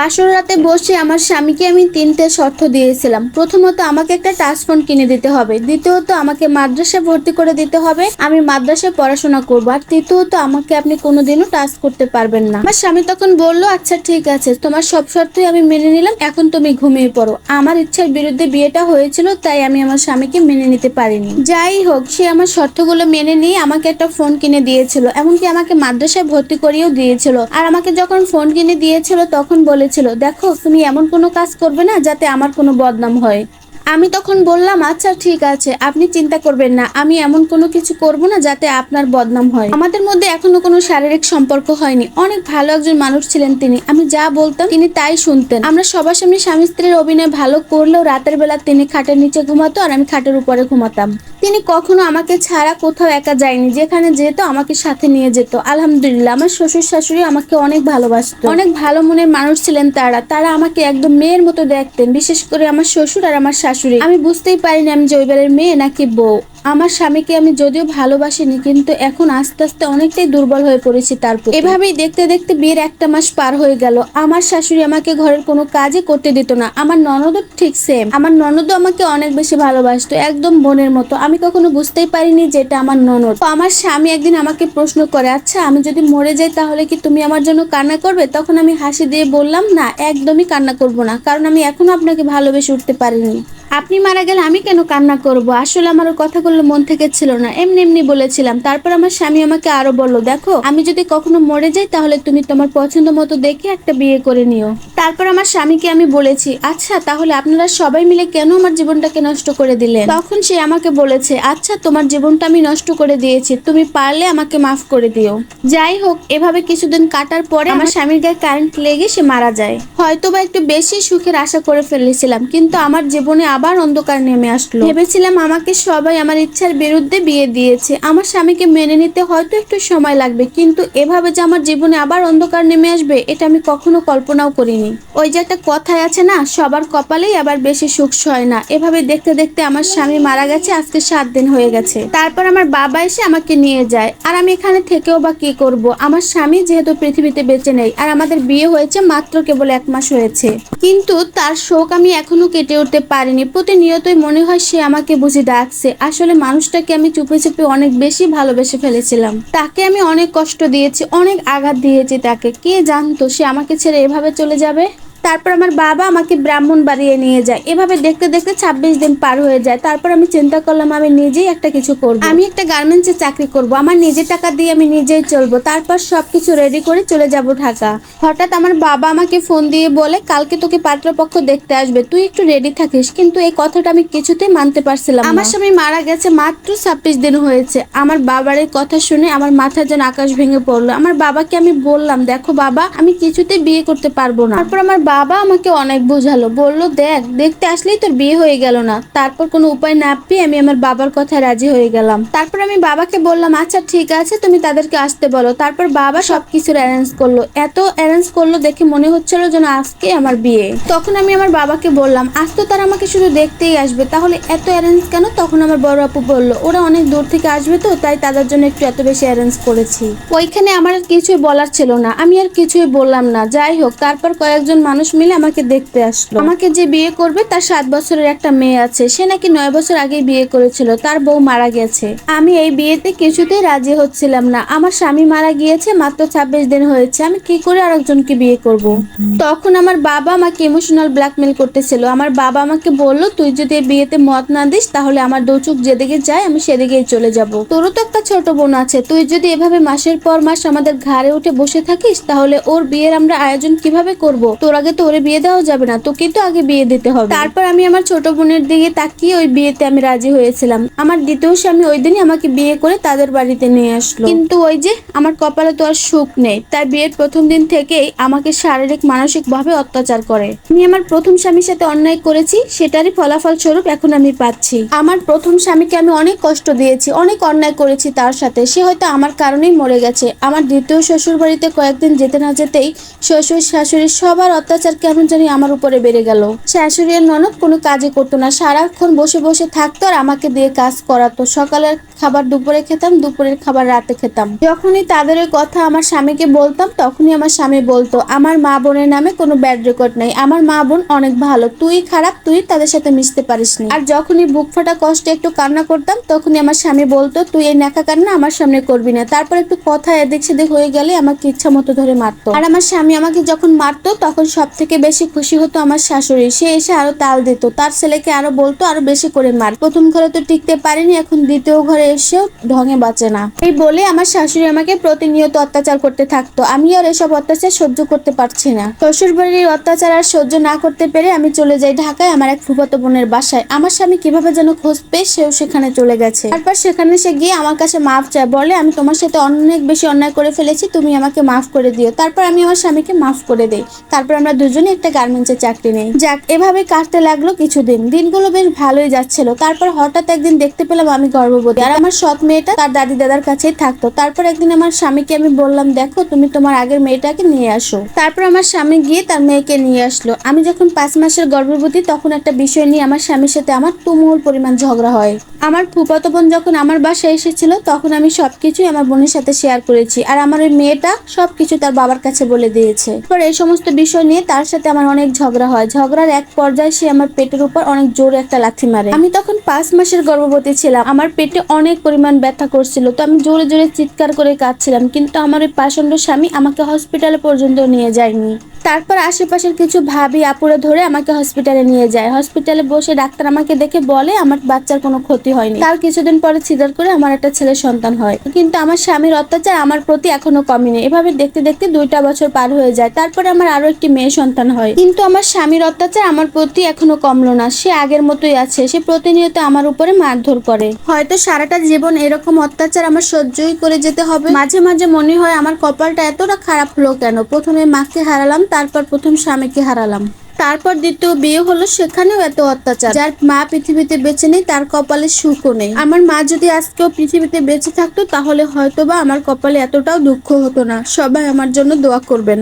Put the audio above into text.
বাসর রাতে বসে আমার স্বামীকে আমি তিনটে শর্ত দিয়েছিলাম। প্রথমত, আমাকে একটা টাচ ফোন কিনে দিতে হবে। দ্বিতীয়ত, আমাকে মাদ্রাসায় ভর্তি করে দিতে হবে। আমি মাদ্রাসায় পড়াশোনা করব। আর তৃতীয়ত, আমাকে আপনি কোনোদিনও টাচ করতে পারবেন না। আমার স্বামী তখন বলল আচ্ছা ঠিক আছে। তোমার সব শর্তই আমি মেনে নিলাম। এখন তুমি ঘুমিয়ে পড়ো। আমার ইচ্ছার বিরুদ্ধে বিয়েটা হয়েছিল, তাই আমি আমার স্বামীকে মেনে নিতে পারিনি। যাই হোক, সে আমার শর্তগুলো মেনে নিয়ে আমাকে একটা ফোন কিনে দিয়েছিল। এমনকি আমাকে মাদ্রাসায় ভর্তি করিয়েও দিয়েছিল। আর আমাকে যখন ফোন কিনে দিয়েছিল, তখন বলেছিল, দেখো, তুমি এমন কোনো কাজ করবে না যাতে আমার কোনো বদনাম হয়। আমি তখন বললাম আচ্ছা ঠিক আছে, আপনি চিন্তা করবেন না, আমি এমন কোনো কিছু করব না যাতে আপনার বদনাম হয়। আমাদের মধ্যে এখনও কোনো শারীরিক সম্পর্ক হয়নি। অনেক ভালো একজন মানুষ ছিলেন তিনি। আমি যা বলতাম, তিনি তাই শুনতেন। আমরা সবার সামনে স্বামী স্ত্রীর অভিনয় ভালো করলেও রাতের বেলা তিনি খাটের নিচে ঘুমাতো আর আমি খাটের উপরে ঘুমাতাম। তিনি কখনো আমাকে ছাড়া কোথাও একা যায়নি, যেখানে যেত আমাকে সাথে নিয়ে যেত। আলহামদুলিল্লাহ, আমার শ্বশুর শাশুড়ি আমাকে অনেক ভালোবাসত। অনেক ভালো মনের মানুষ ছিলেন তারা। তারা আমাকে একদম মেয়ের মতো দেখতেন, বিশেষ করে আমার শ্বশুর আর আমার শাশুড়ি। আমি বুঝতেই পারিনি আমি জৈবারের মেয়ে নাকি বউ। আমার স্বামীকে আমি যদিও ভালোবাসিনি, কিন্তু এখন আস্তে আস্তে অনেকটাই দুর্বল হয়ে পড়েছি তার এভাবেই দেখতে দেখতে বিয়ের একটা মাস পার হয়ে গেল। আমার শাশুড়ি আমাকে ঘরের কোনো কাজই করতে দিত না। আমার ননদও ঠিক সেম আমার ননদও আমাকে অনেক বেশি ভালোবাসতো, একদম বোনের মতো। আমি কখনো বুঝতেই পারিনি যে এটা আমার ননদ। আমার স্বামী একদিন আমাকে প্রশ্ন করে আচ্ছা আমি যদি মরে যাই তাহলে কি তুমি আমার জন্য কান্না করবে? তখন আমি হাসি দিয়ে বললাম, না, একদমই কান্না করব না, কারণ আমি এখনও আপনাকে ভালোবেসে উঠতে পারিনি। আপনি মারা গেলে আমি কেন কান্না করব? আসলে আমার কথাগুলো মন থেকে ছিল না। এমনি এমনি বলেছিলাম। তারপর আমার স্বামী আমাকে আরও বলল দেখো আমি যদি কখনো মরে যাই তাহলে তুমি তোমার পছন্দ মতো দেখে একটা বিয়ে করে নিও। তারপর আমার স্বামীকে আমি বলেছি আচ্ছা তাহলে আপনারা সবাই মিলে কেন আমার জীবনটাকে নষ্ট করে দিলেন? তখন সে আমাকে বলেছে আচ্ছা তোমার জীবনটা আমি নষ্ট করে দিয়েছি। তুমি পারলে আমাকে মাফ করে দিও। যাই হোক এভাবে কিছুদিন কাটার পরে আমার স্বামীর গায়ে কারেন্ট লেগে সে মারা যায়। হয়তোবা একটু বেশি সুখের আশা করে ফেলেছিলাম কিন্তু আমার জীবনে আবার অন্ধকার নেমে আসলো। ভেবেছিলাম আমাকে সবাই আমার ইচ্ছার বিরুদ্ধে বিয়ে দিয়েছে। আমার স্বামীকে মেনে নিতে হয়তো একটু সময় লাগবে, কিন্তু এভাবে যে আমার জীবনে আবার অন্ধকার নেমে আসবে, এটা আমি কখনো কল্পনাও করিনি। ওই যে একটা কথায় আছে না, সবার কপালেই আবার বেশি সুখ সয় না। এভাবে দেখতে দেখতে আমার স্বামী মারা গেছে, আজকে সাত দিন হয়ে গেছে। তারপর আমার বাবা এসে আমাকে নিয়ে যায়। আর আমি এখানে থেকেও বা কি করব? আমার স্বামী যেহেতু পৃথিবীতে বেঁচে নেই, আর আমাদের বিয়ে হয়েছে মাত্র কেবল এক মাস হয়েছে। কিন্তু তার শোক আমি এখনও কেটে উঠতে পারিনি। প্রতিনিয়তই মনে হয় সে আমাকে বুঝি ডাকছে। আসলে মানুষটাকে আমি চুপে চুপে অনেক বেশি ভালোবেসে ফেলেছিলাম। তাকে আমি অনেক কষ্ট দিয়েছি, অনেক আঘাত দিয়েছি তাকে। কে জানতো সে আমাকে ছেড়ে এভাবে চলে যাবে? তারপর আমার বাবা আমাকে ব্রাহ্মণ বাড়িয়ে নিয়ে যায়। এভাবে দেখতে দেখতে ছাব্বিশ দিন পার হয়ে যায়। তারপর আমি চিন্তা করলাম আমি নিজেই একটা কিছু করব। আমি একটা গার্মেন্টসে চাকরি করব। আমার নিজের টাকা দিয়ে আমি নিজেই চলবো। তারপর সবকিছু রেডি করে চলে যাব ঢাকা। হঠাৎ আমার বাবা আমাকে ফোন দিয়ে বলে কালকে তোকে পাত্রপক্ষ দেখতে আসবে। তুই একটু রেডি থাকিস। কিন্তু এই কথাটা আমি কিছুতেই মানতে পারছিলাম আমার স্বামী মারা গেছে মাত্র ছাব্বিশ দিন হয়েছে। আমার বাবার এই কথা শুনে আমার মাথা যেন আকাশ ভেঙে পড়ল। আমার বাবাকে আমি বললাম দেখো বাবা আমি কিছুতেই বিয়ে করতে পারব না। তারপর আমার বাবা আমাকে অনেক বোঝালো। বলল, দেখ, দেখতে আসলেই তোর বিয়ে হয়ে গেল না। তারপর কোনো উপায় না পেয়ে আমি আমার বাবার কথায় রাজি হয়ে গেলাম। তারপর আমি বাবাকে বললাম আচ্ছা ঠিক আছে, তুমি তাদেরকে আসতে বলো। তারপর বাবা সবকিছুর অ্যারেঞ্জ করল। এত অ্যারেঞ্জ করল দেখে মনে হচ্ছিল যেন আজকে আমার বিয়ে। তখন আমি আমার বাবাকে বললাম, আজ তো তারা আমাকে শুধু দেখতেই আসবে। তাহলে এত অ্যারেঞ্জ কেন? তখন আমার বড় আপু বলল, ওরা অনেক দূর থেকে আসবে তো, তাই তাদের জন্য একটু এত বেশি অ্যারেঞ্জ করেছি। ওইখানে আমার আর কিছুই বলার ছিল না। আমি আর কিছুই বললাম না। যাই হোক, তারপর কয়েকজন মানুষ মিলে আমাকে দেখতে আসলো। আমাকে যে বিয়ে করবে তার সাত বছরের একটা মেয়ে আছে। সে নাকি নয় বছর আগে বিয়ে করেছিল। তার বউ মারা গেছে। আমি এই বিয়েতে কিছুতেই রাজি হচ্ছিলাম না। আমার স্বামী মারা গিয়েছে, মাত্র ছাব্বিশ দিন হয়েছে। আমি কি করে আরেকজনকে বিয়ে করব। তখন আমার বাবা আমাকে ইমোশনাল ব্ল্যাকমেল করতেছিল। আমার বাবা আমাকে বলল, তুই যদি এই বিয়েতে মত না দিস, তাহলে আমার দু চোখ যেদিকে যায়, আমি সেদিকেই চলে যাব। তোরও তো একটা ছোট বোন আছে। তুই যদি এভাবে মাসের পর মাস আমাদের ঘাড়ে উঠে বসে থাকিস, তাহলে ওর বিয়ের আমরা আয়োজন কীভাবে করব? তোর আগে তো ওরে বিয়ে দেওয়া যাবে না তোকে তো আগে বিয়ে দিতে হবে। তারপর আমি আমার ছোট বোনের দিকে তাকিয়ে ওই বিয়েতে আমি রাজি হয়েছিলাম। আমার দ্বিতীয় স্বামী ওই দিনই আমাকে বিয়ে করে তাদের বাড়িতে নিয়ে আসলো। কিন্তু ওই যে আমার কপালে তো আর সুখ নেই তার বিয়ের প্রথম দিন থেকেই আমাকে শারীরিক মানসিক ভাবে অত্যাচার করে। আমি আমার প্রথম স্বামীর সাথে অন্যায় করেছি সেটারই ফলাফল স্বরূপ এখন আমি পাচ্ছি। আমার প্রথম স্বামীকে আমি অনেক কষ্ট দিয়েছি অনেক অন্যায় করেছি তার সাথে। সে হয়তো আমার কারণেই মরে গেছে। আমার দ্বিতীয় শ্বশুর বাড়িতে কয়েকদিন যেতে না যেতেই শ্বশুর শাশুড়ি সবার অত্যাচার অত্যাচার কেমন জানি আমার উপরে বেড়ে গেল। শাশুড়ি আর ননদ কোনো কাজই করতো না। সারাক্ষণ বসে বসে থাকতো আর আমাকে দিয়ে কাজ করাতো। সকালের খাবার দুপুরে খেতাম, দুপুরের খাবার রাতে খেতাম। যখনই তাদের কথা আমার স্বামীকে বলতাম, তখনই আমার স্বামী বলতো, আমার মা বোনের নামে কোনো ব্যাড রেকর্ড নেই। আমার মা বোন অনেক ভালো। তুই খারাপ, তুই তাদের সাথে মিশতে পারিস না আর যখনই বুক ফাটা কষ্টে একটু কান্না করতাম, তখনই আমার স্বামী বলতো, তুই এই নেকা কান্না আমার সামনে করবি না। তারপর একটু কথা এদিক সেদিক হয়ে গেলে আমাকে ইচ্ছা মতো ধরে মারতো। আর আমার স্বামী আমাকে যখন মারতো, তখন সব থেকে বেশি খুশি হতো আমার শাশুড়ি। সে এসে আরও তাল দিত, তার ছেলেকে আরও বলতো, আরও বেশি করে মার। প্রথম ঘরে তো টিকতে পারিনি, এখন দ্বিতীয় ঘরে এসেও ঢঙে বাঁচে না। এই বলে আমার শাশুড়ি আমাকে প্রতিনিয়ত অত্যাচার করতে থাকতো। আমি আর এসব অত্যাচার সহ্য করতে পারছি না। শ্বশুর বাড়ির অত্যাচার আর সহ্য না করতে পেরে আমি চলে যাই ঢাকায় আমার এক ফুফাতো বোনের বাসায়। আমার স্বামী কীভাবে যেন খোঁজ পেয়ে সেও সেখানে চলে গেছে। তারপর সেখানে সে গিয়ে আমার কাছে মাফ চায়, বলে, আমি তোমার সাথে অনেক বেশি অন্যায় করে ফেলেছি, তুমি আমাকে মাফ করে দিও। তারপর আমি আমার স্বামীকে মাফ করে দেই। তারপর আমরা দুজনে একটা গার্মেন্টসে চাকরি নেই। যাক এভাবে কাটতে লাগল কিছুদিন। দিনগুলো বেশ ভালোই যাচ্ছিল। তারপর হঠাৎ একদিন দেখতে পেলাম আমি গর্ভবতী। আর আমার সৎ মেয়েটা তার দাদি দাদার কাছেই থাকতো। তারপর একদিন আমার স্বামীকে আমি বললাম, দেখো, তুমি তোমার আগের মেয়েটাকে নিয়ে আসো। তারপর আমার স্বামী গিয়ে তার মেয়েকে নিয়ে আসলো। আমি যখন পাঁচ মাসের গর্ভবতী, তখন একটা বিষয় নিয়ে আমার স্বামীর সাথে আমার তুমুল পরিমাণ ঝগড়া হয়। আমার ফুফাতো বোন যখন আমার বাসায় এসেছিল, তখন আমি সবকিছুই আমার বোনের সাথে শেয়ার করেছি। আর আমার ওই মেয়েটা সবকিছু তার বাবার কাছে বলে দিয়েছে। এই সমস্ত বিষয় নিয়ে তার সাথে আমার অনেক ঝগড়া হয়। ঝগড়ার এক পর্যায়ে সে আমার পেটের উপর অনেক জোরে একটা লাথি মারে। আমি তখন পাঁচ মাসের গর্ভবতী ছিলাম। আমার পেটে অনেক পরিমাণ ব্যথা করছিল, তো আমি জোরে জোরে চিৎকার করে কাঁদছিলাম, কিন্তু আমার ওই পাষণ্ড স্বামী আমাকে হসপিটালে পর্যন্ত নিয়ে যায়নি। তারপর আশেপাশের কিছু ভাবি আপুরে ধরে আমাকে হসপিটালে নিয়ে যায়। হসপিটালে বসে ডাক্তার আমাকে দেখে বলে, আমার বাচ্চার কোনো ক্ষতি হয়নি। তার কিছুদিন পরে সিজার করে আমার একটা ছেলে সন্তান হয়। কিন্তু আমার স্বামীর অত্যাচার আমার প্রতি এখনও কমেনি এভাবে দেখতে দেখতে দুইটা বছর পার হয়ে যায়। তারপরে আমার আরও একটি মেয়ে সন্তান হয়। কিন্তু আমার স্বামীর অত্যাচার আমার প্রতি এখনও কমলো না। সে আগের মতোই আছে। সে প্রতিনিয়ত আমার উপরে মারধর করে। হয়তো সারাটা জীবন এরকম অত্যাচার আমার সহ্যই করে যেতে হবে। মাঝে মাঝে মনে হয় আমার কপালটা এতটা খারাপ হলো কেন? প্রথমে মাকে হারালাম, তারপর প্রথম স্বামীকে হারালাম। তারপর দ্বিতীয় বিয়ে হলো, সেখানেও এত অত্যাচার। যার মা পৃথিবীতে বেঁচে নেই, তার কপালে সুখও নেই। আমার মা যদি আজকেও পৃথিবীতে বেঁচে থাকতো, তাহলে হয়তোবা আমার কপালে এতটাও দুঃখ হতো না। সবাই আমার জন্য দোয়া করবেন।